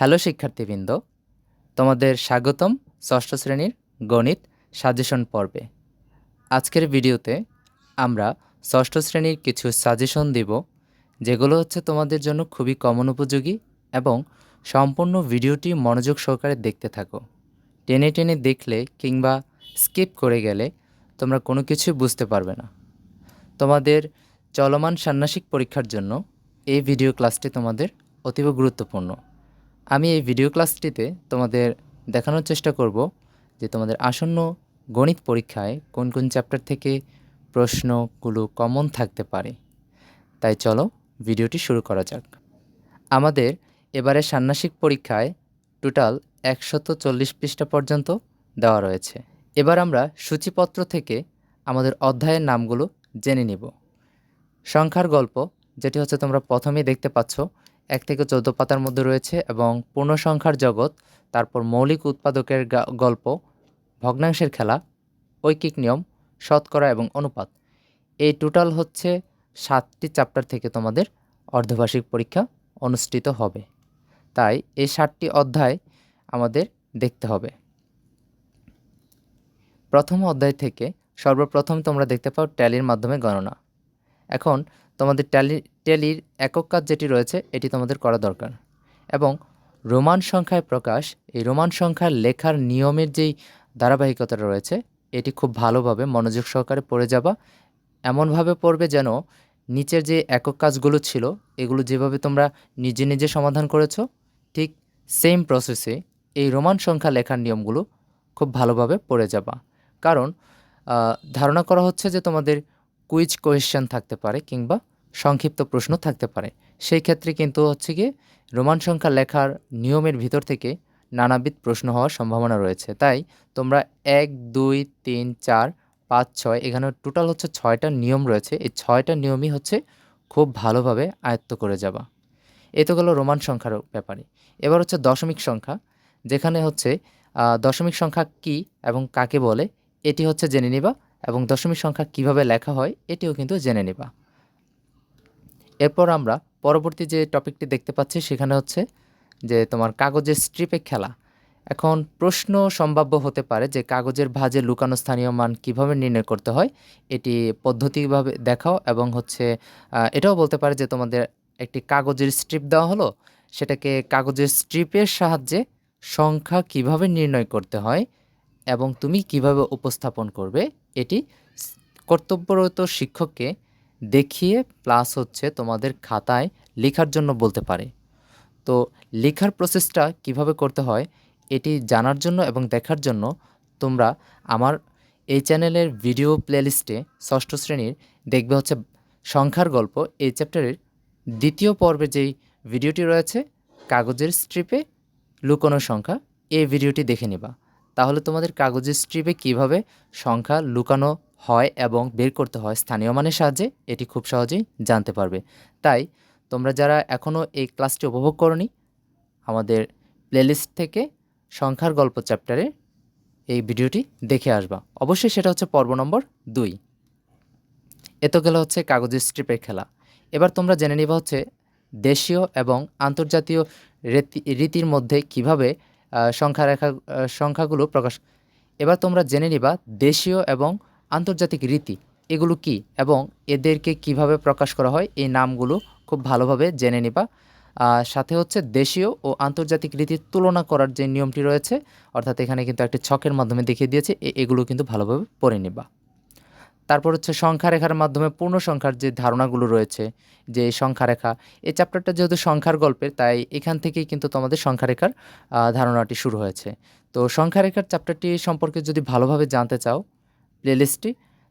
Hello শিক্ষার্থীবৃন্দ, তোমাদের স্বাগতম ষষ্ঠ শ্রেণির গণিত সাজেশন পর্বে। আজকের ভিডিওতে আমরা ষষ্ঠ শ্রেণির কিছু সাজেশন দিব, যেগুলো হচ্ছে তোমাদের জন্য খুবই কমন উপযোগী এবং সম্পূর্ণ ভিডিওটি মনোযোগ সহকারে দেখতে থাকো। টেনে টেনে দেখলে কিংবা স্কিপ করে গেলে তোমরা কোনো কিছুই বুঝতে পারবে না। তোমাদের চলমান ষান্মাসিক পরীক্ষার জন্য এই ভিডিও ক্লাসটি তোমাদের অতীব গুরুত্বপূর্ণ। আমি এই ভিডিও ক্লাসটিতে তোমাদের দেখানোর চেষ্টা করব যে তোমাদের আসন্ন গণিত পরীক্ষায় কোন কোন চ্যাপ্টার থেকে প্রশ্নগুলো কমন থাকতে পারে। তাই চলো ভিডিওটি শুরু করা যাক। আমাদের এবারে ষান্মাসিক পরীক্ষায় টোটাল একশত চল্লিশ পৃষ্ঠা পর্যন্ত দেওয়া রয়েছে। এবার আমরা সূচিপত্র থেকে আমাদের অধ্যায়ের নামগুলো জেনে নিব। সংখ্যার গল্প, যেটি হচ্ছে তোমরা প্রথমেই দেখতে পাচ্ছ এক থেকে চোদ্দ পাতার মধ্যে রয়েছে এবং পূর্ণ সংখ্যার জগৎ, তারপর মৌলিক উৎপাদকের গল্প, ভগ্নাংশের খেলা, ঐকিক নিয়ম, শতকরা এবং অনুপাত। এই টোটাল হচ্ছে সাতটি চ্যাপ্টার থেকে তোমাদের অর্ধবার্ষিক পরীক্ষা অনুষ্ঠিত হবে। তাই এই সাতটি অধ্যায় আমাদের দেখতে হবে। প্রথম অধ্যায় থেকে সর্বপ্রথম তোমরা দেখতে পাও ট্যালির মাধ্যমে গণনা। এখন তোমাদের ট্যালি ট্যালির একক কাজ যেটি রয়েছে, এটি তোমাদের করা দরকার। এবং রোমান সংখ্যায় প্রকাশ, এই রোমান সংখ্যার লেখার নিয়মের যেই ধারাবাহিকতা রয়েছে, এটি খুব ভালোভাবে মনোযোগ সহকারে পড়ে যাবা। এমনভাবে পড়বে যেন নিচের যে একক কাজগুলো ছিল, এগুলো যেভাবে তোমরা নিজে নিজে সমাধান করেছ, ঠিক সেম প্রসেসে এই রোমান সংখ্যা লেখার নিয়মগুলো খুব ভালোভাবে পড়ে যাবা। কারণ ধারণা করা হচ্ছে যে তোমাদের কুইজ কোয়েশ্চেন থাকতে পারে কিংবা সংক্ষিপ্ত প্রশ্ন থাকতে পারে। সেই ক্ষেত্রে কিন্তু হচ্ছে গিয়ে রোমান সংখ্যা লেখার নিয়মের ভিতর থেকে নানাবিধ প্রশ্ন হওয়ার সম্ভাবনা রয়েছে। তাই তোমরা এক, দুই, তিন, চার, পাঁচ, ছয়, এখানে টোটাল হচ্ছে ছয়টা নিয়ম রয়েছে। এই ছয়টা নিয়মই হচ্ছে খুব ভালোভাবে আয়ত্ত করে যাবা। এ তো গেলো রোমান সংখ্যার ব্যাপারে। এবার হচ্ছে দশমিক সংখ্যা, যেখানে হচ্ছে দশমিক সংখ্যা কি এবং কাকে বলে, এটি হচ্ছে জেনে নিবা এবং দশমিক সংখ্যা কীভাবে লেখা হয়, এটিও কিন্তু জেনে নিবা। এরপর আমরা পরবর্তী যে টপিকটি দেখতে পাচ্ছি, সেখানে হচ্ছে যে তোমার কাগজের স্ট্রিপে খেলা। এখন প্রশ্ন সম্ভাব্য হতে পারে যে কাগজের ভাঁজে লুকানো স্থানীয় মান কীভাবে নির্ণয় করতে হয়, এটি পদ্ধতিভাবে দেখাও এবং হচ্ছে এটাও বলতে পারে যে তোমাদের একটি কাগজের স্ট্রিপ দেওয়া হলো, সেটাকে কাগজের স্ট্রিপের সাহায্যে সংখ্যা কীভাবে নির্ণয় করতে হয় এবং তুমি কীভাবে উপস্থাপন করবে, এটি কর্তব্যরত শিক্ষককে দেখিয়ে প্লাস হচ্ছে তোমাদের খাতায় লেখার জন্য বলতে পারে। তো লেখার প্রসেসটা কীভাবে করতে হয়, এটি জানার জন্য এবং দেখার জন্য তোমরা আমার এই চ্যানেলের ভিডিও প্লেলিস্টে ষষ্ঠ শ্রেণির দেখবে হচ্ছে সংখ্যার গল্প। এই চ্যাপ্টারের দ্বিতীয় পর্বে যেই ভিডিওটি রয়েছে, কাগজের স্ট্রিপে লুকোনো সংখ্যা, এই ভিডিওটি দেখে নিবা। তাহলে তোমাদের কাগজের স্ট্রিপে কীভাবে সংখ্যা লুকানো হয় এবং বের করতে হয় স্থানীয় মানের সাহায্যে, এটি খুব সহজেই জানতে পারবে। তাই তোমরা যারা এখনও এই ক্লাসটি উপভোগ করনি, আমাদের প্লেলিস্ট থেকে সংখ্যার গল্প চ্যাপ্টারে এই ভিডিওটি দেখে আসবা। অবশ্যই সেটা হচ্ছে পর্ব নম্বর দুই। এ তো গেল হচ্ছে কাগজের স্ট্রিপের খেলা। এবার তোমরা জেনে নিবা হচ্ছে দেশীয় এবং আন্তর্জাতীয় রীতি, রীতির মধ্যে কীভাবে সংখ্যা রেখা সংখ্যাগুলো প্রকাশ এবার তোমরা জেনে নিবা দেশীয় এবং আন্তর্জাতিক রীতি, এগুলো কি এবং এদেরকে কীভাবে প্রকাশ করা হয়, এই নামগুলো খুব ভালোভাবে জেনে নিবা। সাথে হচ্ছে দেশীয় ও আন্তর্জাতিক রীতির তুলনা করার যে নিয়মটি রয়েছে, অর্থাৎ এখানে কিন্তু একটি ছকের মাধ্যমে দেখিয়ে দিয়েছে এগুলো কিন্তু ভালোভাবে পড়ে নিবা। তারপর হচ্ছে সংখ্যা রেখার মাধ্যমে পূর্ণ সংখ্যার যে ধারণাগুলো রয়েছে, যে সংখ্যা রেখা এই চ্যাপ্টারটা যেহেতু সংখ্যার গল্পের, তাই এখান থেকেই কিন্তু তোমাদের সংখ্যা রেখার ধারণাটি শুরু হয়েছে। তো সংখ্যা রেখার চ্যাপ্টারটি সম্পর্কে যদি ভালোভাবে জানতে চাও প্লেলিস্টটি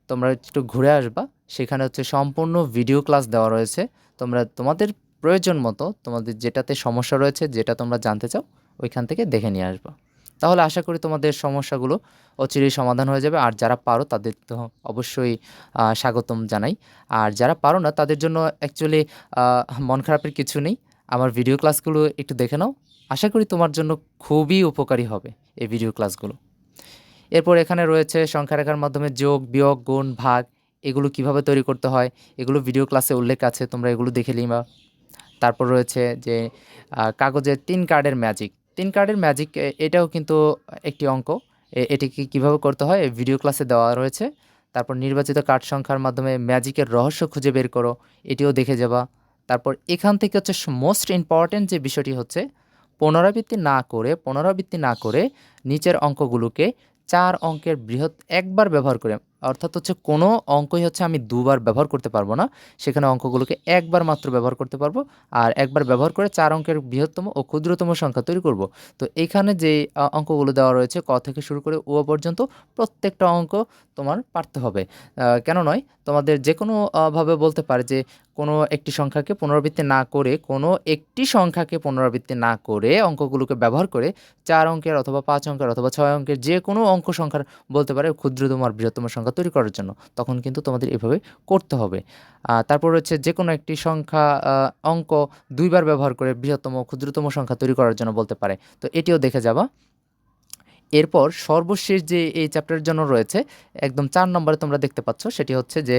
তোমরা একটু ঘুরে আসবা। সেখানে হচ্ছে সম্পূর্ণ ভিডিও ক্লাস দেওয়া রয়েছে। তোমরা তোমাদের প্রয়োজন মতো, তোমাদের যেটাতে সমস্যা রয়েছে, যেটা তোমরা জানতে চাও, ওইখান থেকে দেখে নিয়ে আসবা। তাহলে আশা করি তোমাদের সমস্যাগুলো অচিরেই সমাধান হয়ে যাবে। আর যারা পারো, তাদের তো অবশ্যই স্বাগতম জানাই। আর যারা পারো না, তাদের জন্য অ্যাকচুয়ালি মন খারাপের কিছু নেই। আমার ভিডিও ক্লাসগুলো একটু দেখে নাও। আশা করি তোমার জন্য খুবই উপকারী হবে এই ভিডিও ক্লাসগুলো এরপর এখানে রয়েছে সংখ্যা রেখার মাধ্যমে যোগ, বিয়োগ, গুণ, ভাগ, এগুলো কীভাবে তৈরি করতে হয়, এগুলো ভিডিও ক্লাসে উল্লেখ আছে, তোমরা এগুলো দেখে নিবা। তারপর রয়েছে যে কাগজের তিন কার্ডের ম্যাজিক তিন কার্ডের ম্যাজিক এটাও কিন্তু একটি অঙ্ক। এটিকে কীভাবে করতে হয় এই ভিডিও ক্লাসে দেওয়া রয়েছে। তারপর নির্বাচিত কার্ড সংখ্যার মাধ্যমে ম্যাজিকের রহস্য খুঁজে বের করো, এটিও দেখে যাবা। তারপর এখান থেকে হচ্ছে মোস্ট ইম্পর্ট্যান্ট যে বিষয়টি হচ্ছে, পুনরাবৃত্তি না করে, পুনরাবৃত্তি না করে নিচের অঙ্কগুলোকে চার অঙ্কের বৃহৎ একবার ব্যবহার করে, অর্থাৎ হচ্ছে কোনো অঙ্কই হচ্ছে আমি দুবার ব্যবহার করতে পারব না, সেখানে অঙ্কগুলোকে একবার মাত্র ব্যবহার করতে পারব আর একবার ব্যবহার করে চার অঙ্কের বৃহত্তম ও ক্ষুদ্রতম সংখ্যা তৈরি করব। তো এখানে যে অঙ্কগুলো দেওয়া রয়েছে, ক থেকে শুরু করে ও পর্যন্ত প্রত্যেকটা অঙ্ক তোমার পারতে হবে। কেন নয়? তোমাদের যে কোনোভাবে বলতে পারে যে কোনো একটি সংখ্যাকে পুনরাবৃত্তি না করে, কোনো একটি সংখ্যাকে পুনরাবৃত্তি না করে অঙ্কগুলোকে ব্যবহার করে চার অঙ্কের অথবা পাঁচ অঙ্কের অথবা ছয় অঙ্কের যে কোনো অঙ্ক সংখ্যার বলতে পারে ক্ষুদ্রতম আর বৃহত্তম সংখ্যা তৈরি করার জন্য, তখন কিন্তু তোমাদের এভাবে করতে হবে। তারপর হচ্ছে যে কোনো একটি সংখ্যা অঙ্ক দুইবার ব্যবহার করে বৃহত্তম, ক্ষুদ্রতম সংখ্যা তৈরি করার জন্য বলতে পারে। তো এটিও দেখে যাবা। এরপর সর্বশেষ যে এই চ্যাপ্টারের জন্য রয়েছে, একদম চার নম্বরে তোমরা দেখতে পাচ্ছ, সেটি হচ্ছে যে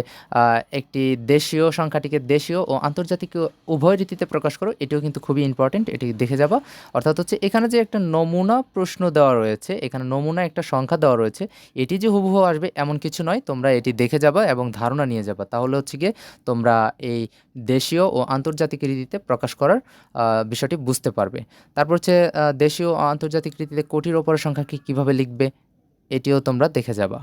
একটি দেশীয় সংখ্যাটিকে দেশীয় ও আন্তর্জাতিক উভয় রীতিতে প্রকাশ করো, এটিও কিন্তু খুবই ইম্পর্টেন্ট এটি দেখে যাবা। অর্থাৎ হচ্ছে এখানে যে একটা নমুনা প্রশ্ন দেওয়া রয়েছে, এখানে নমুনা একটা সংখ্যা দেওয়া রয়েছে, এটি যে হুবহু আসবে এমন কিছু নয়, তোমরা এটি দেখে যাবা এবং ধারণা নিয়ে যাবা। তাহলে হচ্ছে গিয়ে তোমরা এই দেশীয় ও আন্তর্জাতিক রীতিতে প্রকাশ করার বিষয়টি বুঝতে পারবে। তারপর হচ্ছে দেশীয় ও আন্তর্জাতিক রীতিতে কোটির ওপরের সংখ্যাকে কীভাবে লিখবে এটিও তোমরা দেখে যাবা।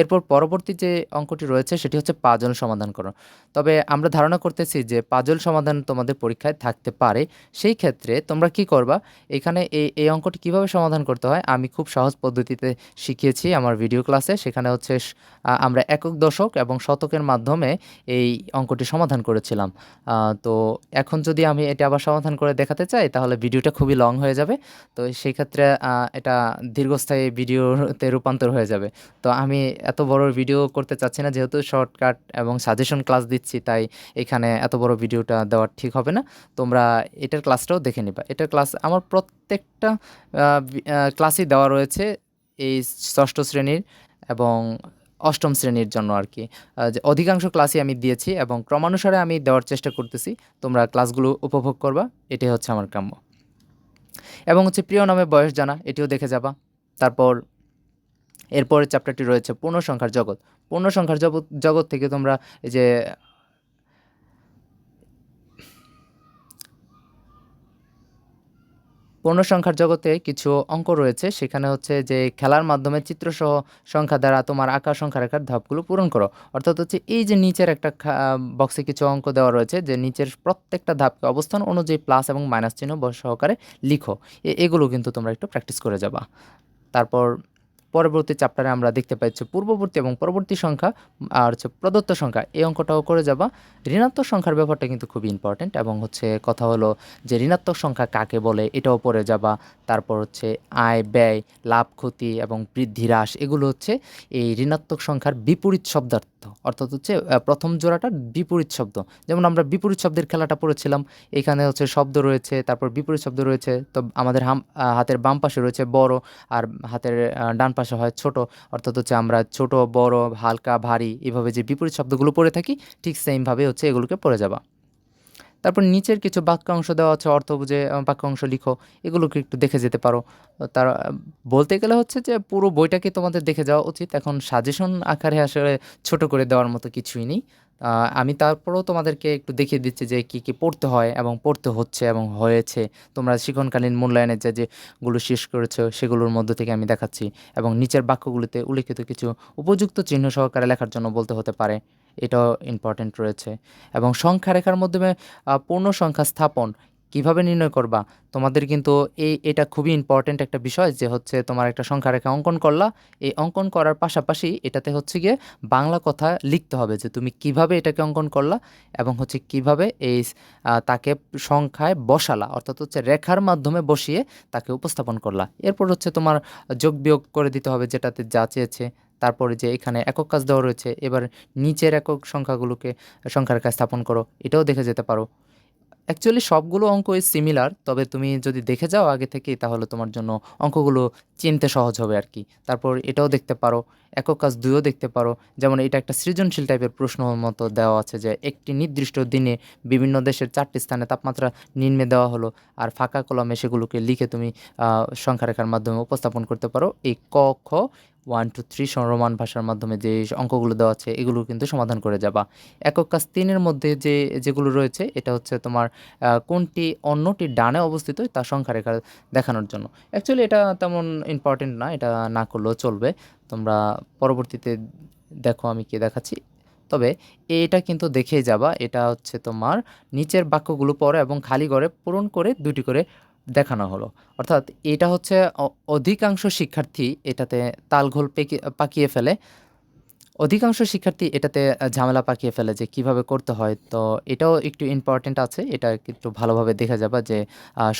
এরপর পরবর্তী যে অঙ্কটি রয়েছে, সেটি হচ্ছে পাজল সমাধান করো। তবে আমরা ধারণা করতেছি যে পাজল সমাধান তোমাদের পরীক্ষায় থাকতে পারে। সেই ক্ষেত্রে তোমরা কি করবা? এখানে এই এই অঙ্কটি কীভাবে সমাধান করতে হয়? আমি খুব সহজ পদ্ধতিতে শিখিয়েছি আমার ভিডিও ক্লাসে। সেখানে হচ্ছে আমরা একক দশক এবং শতকের মাধ্যমে এই অঙ্কটি সমাধান করেছিলাম। তো এখন যদি আমি এটা আবার সমাধান করে দেখাতে চাই, তাহলে ভিডিওটা খুবই লং হয়ে যাবে। তো সেই ক্ষেত্রে এটা দীর্ঘস্থায়ী ভিডিওতে রূপান্তর হয়ে যাবে। তো আমি এত বড় ভিডিও করতে চাচ্ছি না, যেহেতু শর্টকাট এবং সাজেশন ক্লাস দিচ্ছি, তাই এখানে এত বড় ভিডিওটা দেওয়া ঠিক হবে না। তোমরা এটার ক্লাসটাও দেখে নিবা। এটার ক্লাস আমার প্রত্যেকটা ক্লাসই দেওয়া রয়েছে এই ষষ্ঠ শ্রেণির এবং অষ্টম শ্রেণির জন্য আর কি। অধিকাংশ ক্লাসই আমি দিয়েছি এবং ক্রমানুসারে আমি দেওয়ার চেষ্টা করতেছি। তোমরা ক্লাসগুলো উপভোগ করবা, এটাই হচ্ছে আমার কাম্য। এবং হচ্ছে প্রিয় নামে বয়স জানা, এটিও দেখে যাবা। তারপর এরপরের চ্যাপ্টারটি রয়েছে পূর্ণ সংখ্যার জগৎ। পূর্ণ সংখ্যার জগৎ জগৎ থেকে তোমরা এই যে পূর্ণ সংখ্যার জগতে কিছু অঙ্ক রয়েছে। সেখানে হচ্ছে যে খেলার মাধ্যমে চিত্রসহ সংখ্যা দ্বারা তোমার আঁকা সংখ্যা রেখার ধাপগুলো পূরণ করো। অর্থাৎ হচ্ছে এই যে নিচের একটা বক্সে কিছু অঙ্ক দেওয়া রয়েছে যে নিচের প্রত্যেকটা ধাপকে অবস্থান অনুযায়ী প্লাস এবং মাইনাস চিহ্ন সহকারে লিখো। এগুলো কিন্তু তোমরা একটু প্র্যাকটিস করে যাবা। তারপর পরবর্তী চ্যাপ্টারে আমরা দেখতে পাচ্ছি পূর্ববর্তী এবং পরবর্তী সংখ্যা, আর হচ্ছে প্রদত্ত সংখ্যা। এই অঙ্কটাও করে যাবা। ঋণাত্মক সংখ্যার ব্যাপারটা কিন্তু খুবই ইম্পর্টেন্ট এবং হচ্ছে কথা হলো যে ঋণাত্মক সংখ্যা কাকে বলে এটাও পড়ে যাবা। তারপর হচ্ছে আয়, ব্যয়, লাভ, ক্ষতি এবং বৃদ্ধি হ্রাস, এগুলো হচ্ছে এই ঋণাত্মক সংখ্যার বিপরীত শব্দার্থ। অর্থাৎ হচ্ছে প্রথম জোড়াটা বিপরীত শব্দ। যেমন আমরা বিপরীত শব্দের খেলাটা পড়েছিলাম, এখানে হচ্ছে শব্দ রয়েছে, তারপর বিপরীত শব্দ রয়েছে, তো আমাদের হাতের বাম পাশে রয়েছে বড়, আর হাতের ডান পাশে হয় ছোট। অর্থাৎ হচ্ছে আমরা ছোট, বড়, হালকা, ভারী, এভাবে যে বিপরীত শব্দগুলো পড়ে থাকি, ঠিক সেমভাবে হচ্ছে এগুলোকে পড়ে যাবা। তারপর নিচের কিছু বাক্যাংশ দেওয়া আছে, অর্থ বুঝে বাক্যাংশ লিখো, এগুলোকে একটু দেখে যেতে পারো। তার বলতে গেলে হচ্ছে যে পুরো বইটাকে তোমাদের দেখে যাওয়া উচিত। এখন সাজেশন আকারে আসলে ছোট করে দেওয়ার মতো কিছুই নেই। আমি তারপরেও তোমাদেরকে একটু দেখিয়ে দিচ্ছি যে কী কী পড়তে হয় এবং পড়তে হচ্ছে এবং হয়েছে। তোমরা শিক্ষণকালীন মূল্যায়নের যে, যেগুলো শেষ করেছ, সেগুলোর মধ্য থেকে আমি দেখাচ্ছি। এবং নিচের বাক্যগুলিতে উল্লেখিত কিছু উপযুক্ত চিহ্ন সহকারে লেখার জন্য বলতে হতে পারে। এটাও ইম্পর্ট্যান্ট রয়েছে। এবং সংখ্যা রেখার মাধ্যমে পূর্ণ সংখ্যা স্থাপন কীভাবে নির্ণয় করবা? তোমাদের কিন্তু এই এটা খুবই ইম্পর্ট্যান্ট একটা বিষয় যে হচ্ছে তোমার একটা সংখ্যা রেখা অঙ্কন করলা। এই অঙ্কন করার পাশাপাশি এটাতে হচ্ছে গিয়ে বাংলা কথা লিখতে হবে যে তুমি কীভাবে এটাকে অঙ্কন করলা এবং হচ্ছে কীভাবে এই তাকে সংখ্যায় বসালা। অর্থাৎ হচ্ছে রেখার মাধ্যমে বসিয়ে তাকে উপস্থাপন করলা। এরপর হচ্ছে তোমার যোগ বিয়োগ করে দিতে হবে যেটাতে যা চেয়েছে তারপরে যে এখানে একক কাজ দেওয়া রয়েছে এবার নিচের একক সংখ্যাগুলোকে সংখ্যার কাজ স্থাপন করো এটাও দেখে যেতে পারো। অ্যাকচুয়ালি সবগুলো অঙ্কই সিমিলার তবে তুমি যদি দেখে যাও আগে থেকেই তাহলে তোমার জন্য অঙ্কগুলো চিনতে সহজ হবে আর কি। তারপর এটাও দেখতে পারো একক কাজ দুইও দেখতে পারো। যেমন এটা একটা সৃজনশীল টাইপের প্রশ্ন মতো দেওয়া আছে যে একটি নির্দিষ্ট দিনে বিভিন্ন দেশের চারটি স্থানে তাপমাত্রা নিম্নে দেওয়া হলো আর ফাঁকা কলমে সেগুলোকে লিখে তুমি আহ, সংখ্যারেখার মাধ্যমে উপস্থাপন করতে পারো। এই ক খ ওয়ান টু থ্রি রোমান ভাষার মাধ্যমে যে অঙ্কগুলো দেওয়া আছে, এগুলো কিন্তু সমাধান করে যাবা। একক কাজ তিনের মধ্যে যে, যেগুলো রয়েছে, এটা হচ্ছে তোমার কোনটি অন্যটি ডানে অবস্থিত, তা সংখ্যারেখা দেখানোর জন্য। অ্যাকচুয়ালি এটা তেমন ইম্পর্টেন্ট না, এটা না করলেও চলবে। তোমরা পরবর্তীতে দেখো আমি কি দেখাচ্ছি। তবে এটা কিন্তু দেখেই যাবা, এটা হচ্ছে তোমার নিচের বাক্যগুলো পড়ো এবং খালি ঘরে পূরণ করে দুটি করে দেখানো হলো। অর্থাৎ এটা হচ্ছে অধিকাংশ শিক্ষার্থী এটাতে তালঘোল পেকে পাকিয়ে ফেলে। অধিকাংশ শিক্ষার্থী এটাতে ঝামেলা পাকিয়ে ফেলে যে কীভাবে করতে হয়। তো এটাও একটু ইম্পর্টেন্ট আছে। এটা একটু ভালোভাবে দেখা যাবে যে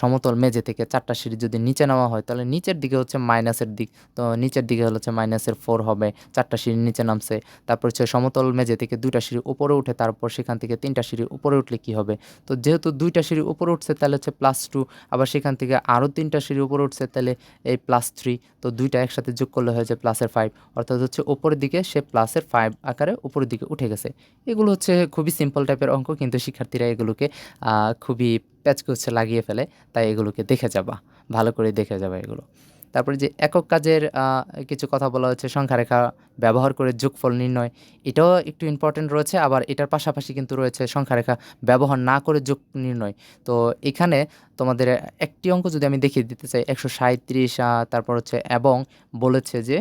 সমতল মেঝে থেকে চারটা সিঁড়ি যদি নিচে নেওয়া হয়, তাহলে নিচের দিকে হচ্ছে মাইনাসের দিক। তো নিচের দিকে হচ্ছে মাইনাসের ফোর হবে, চারটা সিঁড়ি নিচে নামছে। তারপর হচ্ছে সমতল মেঝে থেকে দুইটা সিঁড়ি উপরে উঠে, তারপর সেখান থেকে তিনটা সিঁড়ি উপরে উঠলে কি হবে? তো যেহেতু দুইটা সিঁড়ি উপরে উঠছে, তাহলে হচ্ছে প্লাস টু আবার সেখান থেকে আরও তিনটা সিঁড়ি উপরে উঠছে, তাহলে এই প্লাস থ্রি তো দুইটা একসাথে যোগ করলে হয়েছে প্লাসের ফাইভ অর্থাৎ হচ্ছে উপরের দিকে সে প্লাসের ফাইভ আকারে উপরের দিকে উঠে গেছে। এগুলো হচ্ছে খুবই সিম্পল টাইপের অঙ্ক, কিন্তু শিক্ষার্থীরা এগুলোকে খুবই প্যাচকুচ্ছে লাগিয়ে ফেলে, তাই এগুলোকে দেখে যাবা, ভালো করে দেখে যাবা এগুলো। তারপরে যে একক কাজের কিছু কথা বলা হচ্ছে, সংখ্যারেখা ব্যবহার করে যোগফল নির্ণয়, এটাও একটু ইম্পর্টেন্ট রয়েছে, আবার এটার পাশাপাশি কিন্তু রয়েছে সংখ্যারেখা ব্যবহার না করে যোগ নির্ণয়। তো এখানে তোমাদের একটি অঙ্ক যদি আমি দেখিয়ে দিতে চাই, একশো সাঁত্রিশ তারপর হচ্ছে এবং বলেছে যে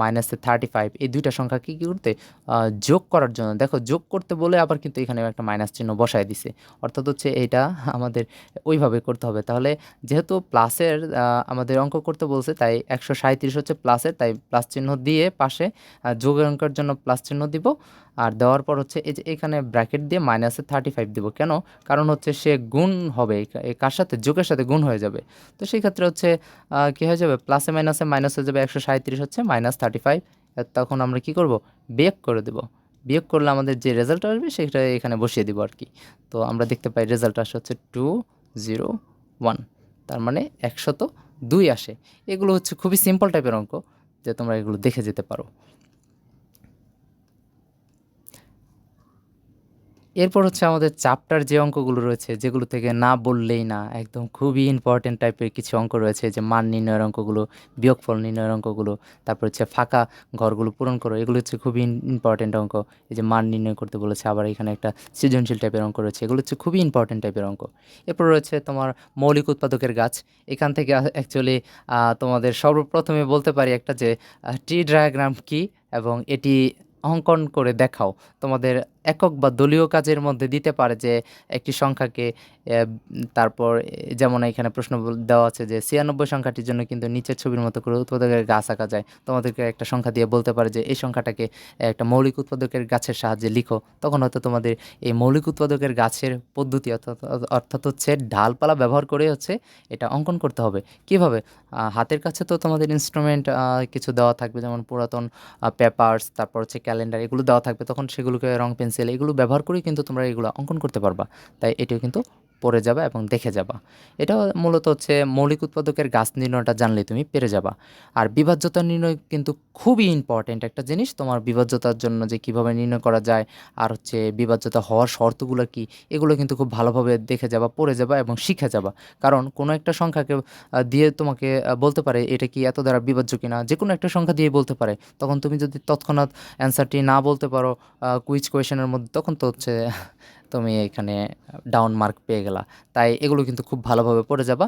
মাইনাসে থার্টি ফাইভ এই দুইটা সংখ্যা কী করতে যোগ করার জন্য। দেখো, যোগ করতে বলে আবার কিন্তু এখানে একটা মাইনাস চিহ্ন বসায় দিছে। অর্থাৎ হচ্ছে এটা আমাদের ওইভাবে করতে হবে। তাহলে যেহেতু প্লাসের আমাদের অঙ্ক করতে বলছে, তাই একশো সাঁত্রিশ হচ্ছে প্লাসের তাই প্লাস চিহ্ন দিয়ে পাশে যোগের অঙ্কের জন্য প্লাস চিহ্ন দিব। আর দেওয়ার পর হচ্ছে এই যে এখানে ব্র্যাকেট দিয়ে মাইনাসে থার্টি ফাইভ দিব। কেন? কারণ হচ্ছে সে গুণ হবে কার সাথে? যোগের সাথে গুণ হয়ে যাবে। তো সেই ক্ষেত্রে হচ্ছে কী হয়ে যাবে? প্লাসে মাইনাসে মাইনাস হয়ে যাবে একশো সাঁত্রিশ হচ্ছে মাইনাস থার্টি ফাইভ তখন আমরা কি করব? বিয়োগ করে দেবো। বিয়োগ করলে আমাদের যে রেজাল্ট আসবে সেটা এখানে বসিয়ে দিব আর কি। তো আমরা দেখতে পাই রেজাল্ট আসে হচ্ছে টু জিরো ওয়ান তার মানে একশত দুই আসে। এগুলো হচ্ছে খুবই সিম্পল টাইপের অঙ্ক, যে তোমরা এগুলো দেখে যেতে পারো। এরপর হচ্ছে আমাদের চাপ্টার যে অঙ্কগুলো রয়েছে, যেগুলো থেকে না বললেই না, একদম খুবই ইম্পর্টেন্ট টাইপের কিছু অঙ্ক রয়েছে, যে মান নির্ণয়ের অঙ্কগুলো, বিয়োগফল নির্ণয়ের অঙ্কগুলো, তারপর হচ্ছে ফাঁকা ঘরগুলো পূরণ করো, এগুলো হচ্ছে খুবই ইম্পর্টেন্ট অঙ্ক। এই যে মান নির্ণয় করতে বলেছে, আবার এখানে একটা সৃজনশীল টাইপের অঙ্ক রয়েছে, এগুলো হচ্ছে খুবই ইম্পর্টেন্ট টাইপের অঙ্ক। এরপর রয়েছে তোমার মৌলিক উৎপাদকের গাছ। এখান থেকে অ্যাকচুয়ালি তোমাদের সর্বপ্রথমে বলতে পারি একটা যে টি ডায়াগ্রাম কি এবং এটি অঙ্কন করে দেখাও। তোমাদের একক বা দলীয় কাজের মধ্যে দিতে পারে যে একটি সংখ্যাকে তারপর যেমন এখানে প্রশ্ন দেওয়া আছে যে ছিয়ানব্বই সংখ্যাটির জন্য কিন্তু নিচের ছবির মতো করে উৎপাদকের গাছ আঁকা যায়। তোমাদেরকে একটা সংখ্যা দিয়ে বলতে পারে যে এই সংখ্যাটাকে একটা মৌলিক উৎপাদকের গাছের সাহায্যে লিখো। তখন হয়তো তোমাদের এই মৌলিক উৎপাদকের গাছের পদ্ধতি অর্থাৎ অর্থাৎ হচ্ছে ডালপালা ব্যবহার করে হচ্ছে এটা অঙ্কন করতে হবে। কীভাবে? হাতের কাছে তো তোমাদের ইনস্ট্রুমেন্ট কিছু দেওয়া থাকবে যেমন পুরাতন পেপার্স তারপর হচ্ছে ক্যালেন্ডার এগুলো দেওয়া থাকবে। তখন সেগুলোকে রং পেন্সিল এগুলো ব্যবহার করে কিন্তু তোমরা এগুলো অঙ্কন করতে পারবা। তাই এটিও কিন্তু পড়ে যাবা এবং দেখে যাবা। এটা মূলত হচ্ছে মৌলিক উৎপাদকের গাছ নির্ণয়টা জানলে তুমি পেরে যাবা। আর বিভাজ্যতা নির্ণয় কিন্তু খুবই ইম্পর্ট্যান্ট একটা জিনিস। তোমার বিভাজ্যতার জন্য যে কীভাবে নির্ণয় করা যায় আর হচ্ছে বিভাজ্যতা হওয়ার শর্তগুলো কি, এগুলো কিন্তু খুব ভালোভাবে দেখে যাবা, পড়ে যাবা এবং শিখে যাবা। কারণ কোনো একটা সংখ্যাকে দিয়ে তোমাকে বলতে পারে এটা কি এত দ্বারা বিভাজ্য কিনা, যে কোনো একটা সংখ্যা দিয়ে বলতে পারে। তখন তুমি যদি তৎক্ষণাৎ অ্যান্সারটি না বলতে পারো কুইজ কোয়েশনের মধ্যে, তখন তো হচ্ছে তুমি এখানে ডাউন মার্ক পেয়ে গেলা। তাই এগুলো কিন্তু খুব ভালোভাবে পড়ে যাবা।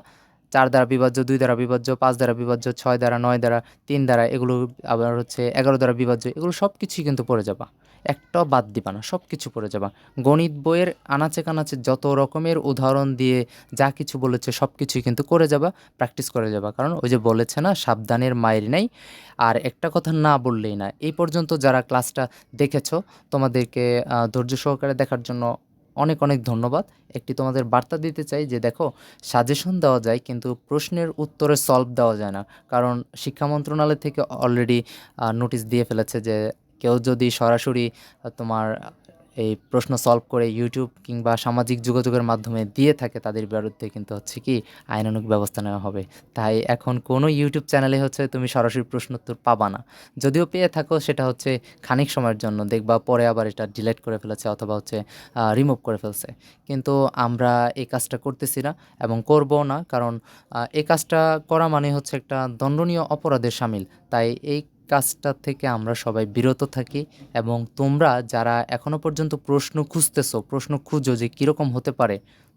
চার দ্বারা বিভাজ্য, দুই দ্বারা বিভাজ্য, পাঁচ দ্বারা বিভাজ্য, ছয় দ্বারা, নয় দ্বারা, তিন দ্বারা, এগুলো আবার হচ্ছে এগারো দ্বারা বিভাজ্য, এগুলো সব কিছুই কিন্তু পড়ে যাবা। একটাও বাদ দিবা না সব কিছু পড়ে যাবা। গণিত বইয়ের আনাচে কানাচে যত রকমের উদাহরণ দিয়ে যা কিছু বলেছে সব কিছুই কিন্তু করে যাবা প্র্যাকটিস করে যাবা। কারণ ওই যে বলেছে না, সাবধানের মায়ের নেই। আর একটা কথা না বললেই না, এই পর্যন্ত যারা ক্লাসটা দেখেছ, তোমাদেরকে ধৈর্য সহকারে দেখার জন্য অনেক অনেক ধন্যবাদ। একটি তোমাদের বার্তা দিতে চাই যে দেখো সাজেশন দেওয়া যায় কিন্তু প্রশ্নের উত্তরে সলভ দেওয়া যায় না। কারণ শিক্ষা মন্ত্রণালয় থেকে অলরেডি নোটিশ দিয়ে ফেলেছে যে কেউ যদি সরাসরি তোমার এই প্রশ্ন সলভ করে ইউটিউব কিংবা সামাজিক যোগাযোগের মাধ্যমে দিয়ে থাকে তাদের বিরুদ্ধে কিন্তু হচ্ছে কি আইনানুগ ব্যবস্থা নেওয়া হবে। তাই এখন কোনো ইউটিউব চ্যানেলে হচ্ছে তুমি সরাসরি প্রশ্ন উত্তর পাবা না। যদিও পেয়ে থাকো, সেটা হচ্ছে খানিক সময়ের জন্য। দেখবা পরে আবার এটা ডিলেট করে ফেলেছে অথবা হচ্ছে রিমুভ করে ফেলছে। কিন্তু আমরা এই কাজটা করতেছি না এবং করব না। কারণ এই কাজটা করা মানে হচ্ছে একটা দণ্ডনীয় অপরাধের সামিল। তাই এই কাজটা থেকে আমরা সবাই বিরত থাকি এবং তোমরা যারা এখনও পর্যন্ত প্রশ্ন খুঁজতেছো, প্রশ্ন খুঁজো যে কীরকম হতে পারে,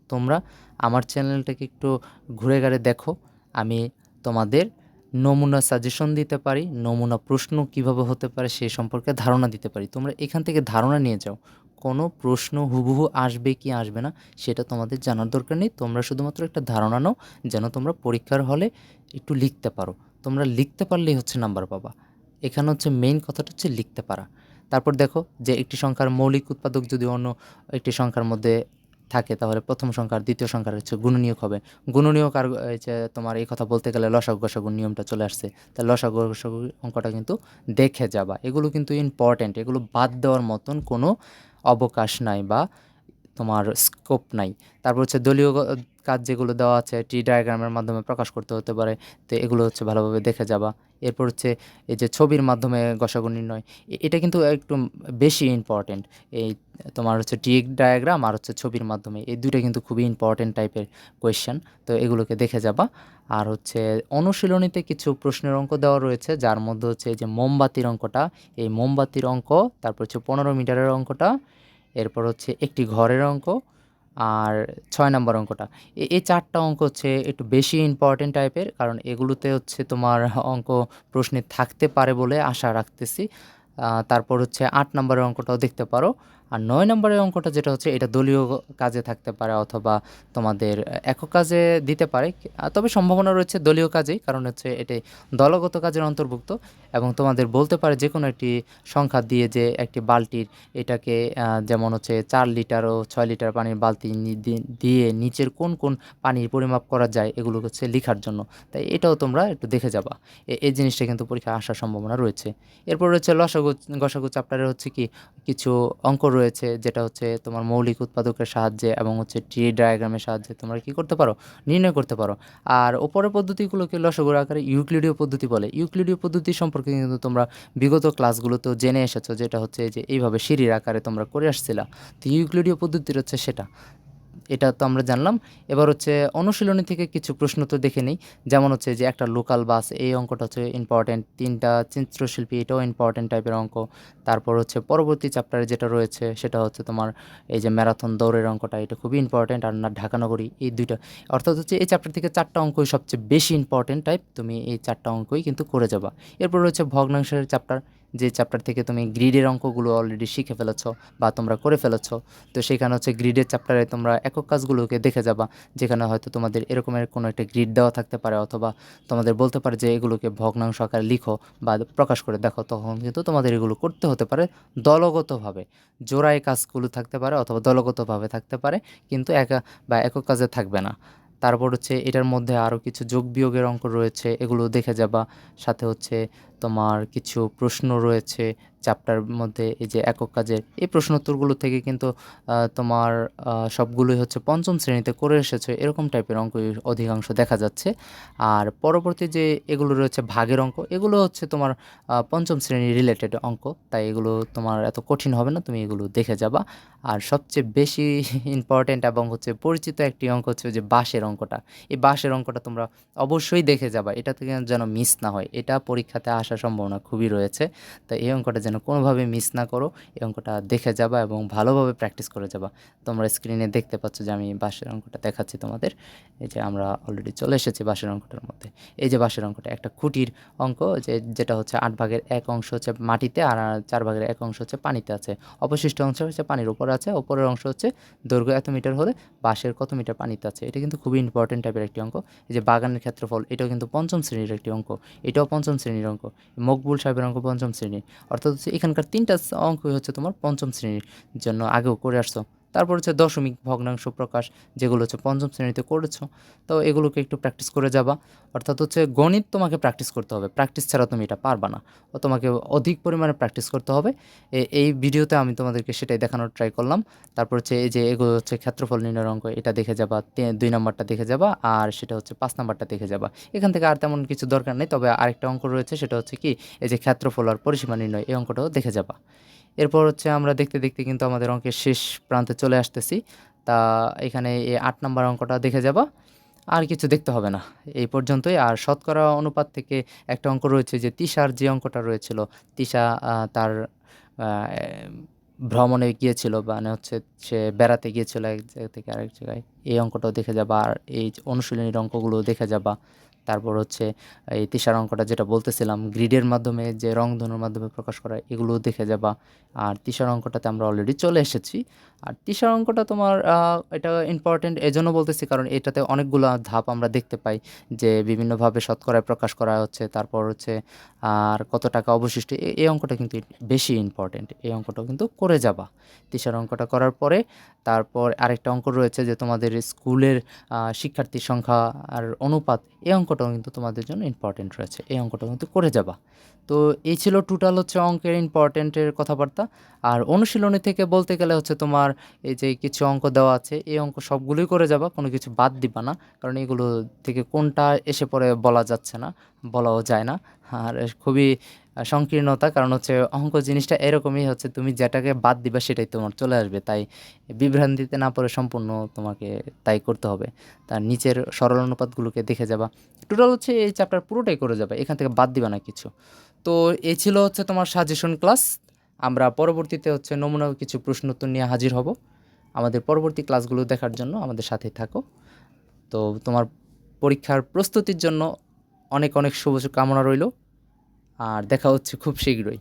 তোমরা আমার চ্যানেলটাকে একটু ঘুরে ঘাড়ে দেখো। আমি তোমাদের নমুনা সাজেশন দিতে পারি, নমুনা প্রশ্ন কীভাবে হতে পারে সে সম্পর্কে ধারণা দিতে পারি। তোমরা এখান থেকে ধারণা নিয়ে যাও। কোনো প্রশ্ন হুবহু আসবে কি আসবে না, সেটা তোমাদের জানার দরকার নেই। তোমরা শুধুমাত্র একটা ধারণা নাও, যেন তোমরা পরীক্ষার হলে একটু লিখতে পারো। তোমরা লিখতে পারলেই হচ্ছে নাম্বার পাবা। এখানে হচ্ছে মেইন কথাটা হচ্ছে লিখতে পারা। তারপর দেখো যে একটি সংখ্যার মৌলিক উৎপাদক যদি অন্য একটি সংখ্যার মধ্যে থাকে, তাহলে প্রথম সংখ্যার দ্বিতীয় সংখ্যার হচ্ছে গুণনীয়ক হবে। গুণনীয়ক আর যে তোমার এই কথা বলতে গেলে লসাগু নিয়মটা চলে আসছে। তা লসাগু গসাগু অঙ্কটা কিন্তু দেখে যাবা। এগুলো কিন্তু ইম্পর্ট্যান্ট এগুলো বাদ দেওয়ার মতন কোনো অবকাশ নাই বা তোমার স্কোপ নাই। তারপর হচ্ছে দলীয় কাজ যেগুলো দেওয়া আছে টি ডায়াগ্রামের মাধ্যমে প্রকাশ করতে হতে পারে। তো এগুলো হচ্ছে ভালোভাবে দেখে যাবা। এরপর হচ্ছে এই যে ছবির মাধ্যমে গসাগু নির্ণয় এটা কিন্তু একটু বেশি ইম্পর্ট্যান্ট এই তোমার হচ্ছে টি ডায়াগ্রাম আর হচ্ছে ছবির মাধ্যমে, এই দুইটা কিন্তু খুবই ইম্পর্ট্যান্ট টাইপের কোয়েশ্চেন তো এগুলোকে দেখে যাবা। আর হচ্ছে অনুশীলনীতে কিছু প্রশ্নের অঙ্ক দেওয়া রয়েছে, যার মধ্যে হচ্ছে এই যে মোমবাতির অঙ্কটা, এই মোমবাতির অঙ্ক, তারপর হচ্ছে পনেরো মিটারের অঙ্কটা এরপর হচ্ছে একটি ঘরের অঙ্ক আর ছয় নম্বর অঙ্কটা। এই চারটা অঙ্ক হচ্ছে একটু বেশি ইম্পর্টেন্ট টাইপের কারণ এগুলোতে হচ্ছে তোমার অঙ্ক প্রশ্নে থাকতে পারে বলে আশা রাখতেছি। তারপর হচ্ছে আট নম্বরের অঙ্কটাও দেখতে পারো। আর নয় নম্বরের অঙ্কটা যেটা হচ্ছে, এটা দলীয় কাজে থাকতে পারে অথবা তোমাদের একক কাজে দিতে পারে। তবে সম্ভাবনা রয়েছে দলীয় কাজেই, কারণ হচ্ছে এটি দলগত কাজের অন্তর্ভুক্ত এবং তোমাদের বলতে পারে যে কোনো একটি সংখ্যা দিয়ে যে একটি বালতির, এটাকে যেমন হচ্ছে চার লিটার ও ছয় লিটার পানির বালতি দিয়ে নিচের কোন কোন পানির পরিমাপ করা যায় এগুলো হচ্ছে লেখার জন্য। তাই এটাও তোমরা একটু দেখে যাবা। এই জিনিসটা কিন্তু পরীক্ষায় আসার সম্ভাবনা রয়েছে। এরপর রয়েছে লসাগু, গসাগু চ্যাপ্টারে হচ্ছে কি, কিছু অঙ্ক রয়েছে, যেটা হচ্ছে তোমার মৌলিক উৎপাদকের সাহায্যে এবং হচ্ছে ট্রি ডায়াগ্রামের সাহায্যে তোমরা কি করতে পারো? নির্ণয় করতে পারো। আর ওপরের পদ্ধতিগুলোকে লসগোর আকারে ইউক্লিডীয় পদ্ধতি বলে। ইউক্লিডীয় পদ্ধতি সম্পর্কে কিন্তু তোমরা বিগত ক্লাসগুলোতেও জেনে এসেছ, যেটা হচ্ছে যে এইভাবে সিঁড়ির আকারে তোমরা করে আসছিলা। তো ইউক্লিডীয় পদ্ধতির হচ্ছে সেটা। এটা তো আমরা জানলাম। এবার হচ্ছে অনুশীলনী থেকে কিছু প্রশ্ন তো দেখে নিই। যেমন হচ্ছে যে একটা লোকাল বাস এই অঙ্কটা হচ্ছে ইম্পর্টেন্ট তিনটা চিত্রশিল্পী, এটাও ইম্পর্টেন্ট টাইপের অঙ্ক। তারপর হচ্ছে পরবর্তী চ্যাপ্টারে যেটা রয়েছে, সেটা হচ্ছে তোমার এই যে ম্যারাথন দৌড়ের অঙ্কটা, এটা খুবই ইম্পর্টেন্ট আর না, ঢাকা নগরী, এই দুইটা। অর্থাৎ হচ্ছে এই চ্যাপ্টার থেকে চারটা অঙ্কই সবচেয়ে বেশি ইম্পর্টেন্ট টাইপ তুমি এই চারটা অঙ্কই কিন্তু করে যাবা। এরপর রয়েছে ভগ্নাংশের চ্যাপ্টার যে চ্যাপ্টার থেকে তুমি গ্রিডের অঙ্কগুলো অলরেডি শিখে ফেলেছ বা তোমরা করে ফেলেছো, তো সেখানে হচ্ছে গ্রিডের চ্যাপ্টারে তোমরা একক কাজগুলোকে দেখে যাবা, যেখানে হয়তো তোমাদের এরকমের কোনো একটা গ্রিড দেওয়া থাকতে পারে অথবা তোমাদের বলতে পারে যে এগুলোকে ভগ্নাংশ আকারে লিখো বা প্রকাশ করে দেখো, তখন কিন্তু তোমাদের এগুলো করতে হতে পারে দলগতভাবে। জোড়ায় কাজগুলো থাকতে পারে অথবা দলগতভাবে থাকতে পারে, কিন্তু একা বা একক কাজে থাকবে না। তারপর হচ্ছে এটার মধ্যে আরও কিছু যোগ বিয়োগের অঙ্ক রয়েছে, এগুলো দেখে যাবা। সাথে হচ্ছে তোমার কিছু প্রশ্ন রয়েছে চ্যাপ্টার মধ্যে, এই যে একক কাজের। এই প্রশ্ন উত্তরগুলো থেকে কিন্তু তোমার সবগুলোই হচ্ছে পঞ্চম শ্রেণীতে করে এসেছে, এরকম টাইপের অঙ্ক অধিকাংশ দেখা যাচ্ছে। আর পরবর্তী যে এগুলো রয়েছে ভাগের অঙ্ক, এগুলো হচ্ছে তোমার পঞ্চম শ্রেণি রিলেটেড অঙ্ক। তাই এগুলো তোমার এত কঠিন হবে না, তুমি এগুলো দেখে যাবা। আর সবচেয়ে বেশি ইম্পর্ট্যান্ট এবং হচ্ছে পরিচিত একটি অঙ্ক হচ্ছে যে বাঁশের অঙ্কটা। এই বাঁশের অঙ্কটা তোমরা অবশ্যই দেখে যাবা এটা থেকে যেন মিস না হয়। এটা পরীক্ষাতে আসার সম্ভাবনা খুবই রয়েছে। তাই এই অঙ্কটা যেন কোনোভাবে মিস না করো, এই অঙ্কটা দেখে যাবা এবং ভালোভাবে প্র্যাকটিস করে যাবা। তোমরা স্ক্রিনে দেখতে পাচ্ছ যে আমি বাঁশের অঙ্কটা দেখাচ্ছি তোমাদের। এই যে আমরা অলরেডি চলে এসেছি বাঁশের অঙ্কটার মধ্যে। এই যে বাঁশের অঙ্কটা একটা খুঁটির অঙ্ক যে, যেটা হচ্ছে আট ভাগের এক অংশ হচ্ছে মাটিতে আর চার ভাগের এক অংশ হচ্ছে পানিতে আছে। অবশিষ্ট অংশ হচ্ছে পানির উপরে আছে, ওপরের অংশ হচ্ছে দৈর্ঘ্য এত মিটার হলে বাঁশের কত মিটার পানিতে আছে। এটা কিন্তু খুবই ইম্পর্টেন্ট টাইপের একটি অঙ্ক। এই যে বাগানের ক্ষেত্রফল, এটাও কিন্তু পঞ্চম শ্রেণির একটি অঙ্ক। এটাও পঞ্চম শ্রেণির অঙ্ক। মকবুল সাহেবের অঙ্ক পঞ্চম শ্রেণির অর্থাৎ হচ্ছে এখানকার তিনটা অঙ্কই হচ্ছে তোমার পঞ্চম শ্রেণির জন্য আগেও করে আসছো। তারপর হচ্ছে দশমিক ভগ্নাংশ প্রকাশ, যেগুলো হচ্ছে পঞ্চম শ্রেণীতে করেছ। তো এগুলোকে একটু প্র্যাকটিস করে যাবা। অর্থাৎ হচ্ছে গণিত তোমাকে প্র্যাকটিস করতে হবে। প্র্যাকটিস ছাড়া তুমি এটা পারবা না। ও তোমাকে অধিক পরিমাণে প্র্যাকটিস করতে হবে। এই ভিডিওতে আমি তোমাদেরকে সেটাই দেখানোর ট্রাই করলাম। তারপর হচ্ছে এই যে এগুলো হচ্ছে ক্ষেত্রফল নির্ণয়ের অঙ্ক, এটা দেখে যাবা। দুই নম্বরটা দেখে যাবা। আর সেটা হচ্ছে পাঁচ নাম্বারটা দেখে যাবা। এখান থেকে আর তেমন কিছু দরকার নেই। তবে আরেকটা অঙ্ক রয়েছে, সেটা হচ্ছে কি, এই যে ক্ষেত্রফল আর পরিসীমা নির্ণয়, এই অঙ্কটাও দেখে যাবা। এরপর হচ্ছে আমরা দেখতে দেখতে কিন্তু আমাদের অঙ্কের শেষ প্রান্তে চলে আসতেছি। তা এখানে এই আট নাম্বার অঙ্কটা দেখে যাবা। আর কিছু দেখতে হবে না। এই পর্যন্তই। আর শতকরা অনুপাত থেকে একটা অঙ্ক রয়েছে যে তিশার যে অঙ্কটা রয়েছিল, তিশা তার ভ্রমণে গিয়েছিল মানে হচ্ছে সে বেড়াতে গিয়েছিল এক জায়গা থেকে আরেক জায়গায়। এই অঙ্কটাও দেখে যাবা। আর এই অনুশীলনীর অঙ্কগুলো দেখে যাবা। তারপর হচ্ছে, এই তিসার অঙ্কটা যেটা বলতেছিলাম, গ্রিডের মাধ্যমে যে রংধনুর মাধ্যমে প্রকাশ করা এগুলো দেখে যাবা। আর তিসার অঙ্কটাতে আমরা অলরেডি চলে এসেছি। আর তিসার অঙ্কটা তোমার এটা ইম্পর্টেন্ট এজন্য বলতেছি, কারণ এটাতে অনেকগুলো ধাপ আমরা দেখতে পাই, যে বিভিন্নভাবে শতকরায় প্রকাশ করা হচ্ছে, তারপর হচ্ছে, আর কত টাকা অবশিষ্ট এই অঙ্কটা কিন্তু বেশি ইম্পর্টেন্ট এই অঙ্কটাও কিন্তু করে যাবা। তিসার অঙ্কটা করার পরে, তারপর আরেকটা অঙ্ক রয়েছে যে তোমাদের স্কুলের শিক্ষার্থীর সংখ্যা আর অনুপাত, এই অঙ্কটাও কিন্তু তোমাদের জন্য ইম্পর্টেন্ট রয়েছে। এই অঙ্কটাও কিন্তু করে যাবা। তো এই ছিল টোটাল হচ্ছে অঙ্কের ইম্পর্টেন্টের কথাবার্তা। আর অনুশীলনী থেকে বলতে গেলে হচ্ছে তোমার এই যে কিছু অঙ্ক দেওয়া আছে, এই অঙ্ক সবগুলোই করে যাবা, কোনো কিছু বাদ দিবা না। কারণ এগুলো থেকে কোনটা এসে পরে বলা যাচ্ছে না, বলাও যায় না। আর খুবই সংকীর্ণতা, কারণ হচ্ছে অঙ্ক জিনিসটা এরকমই হচ্ছে, তুমি যেটাকে বাদ দিবা সেটাই তোমার চলে আসবে। তাই বিভ্রান্তিতে না পড়ে সম্পূর্ণ তোমাকে তাই করতে হবে। তার নিচের সরল অনুপাতগুলোকে দেখে যাবা। টোটাল হচ্ছে এই চ্যাপ্টার পুরোটাই করে যাবে, এখান থেকে বাদ দিবা না কিছু। তো এই ছিল হচ্ছে তোমার সাজেশন ক্লাস আমরা পরবর্তীতে হচ্ছে নমুনা কিছু প্রশ্ন উত্তর নিয়ে হাজির হব। আমাদের পরবর্তী ক্লাসগুলো দেখার জন্য আমাদের সাথে থাকো। তো তোমার পরীক্ষার প্রস্তুতির জন্য অনেক অনেক শুভ কামনা রইল। আর দেখা হচ্ছে খুব শীঘ্রই।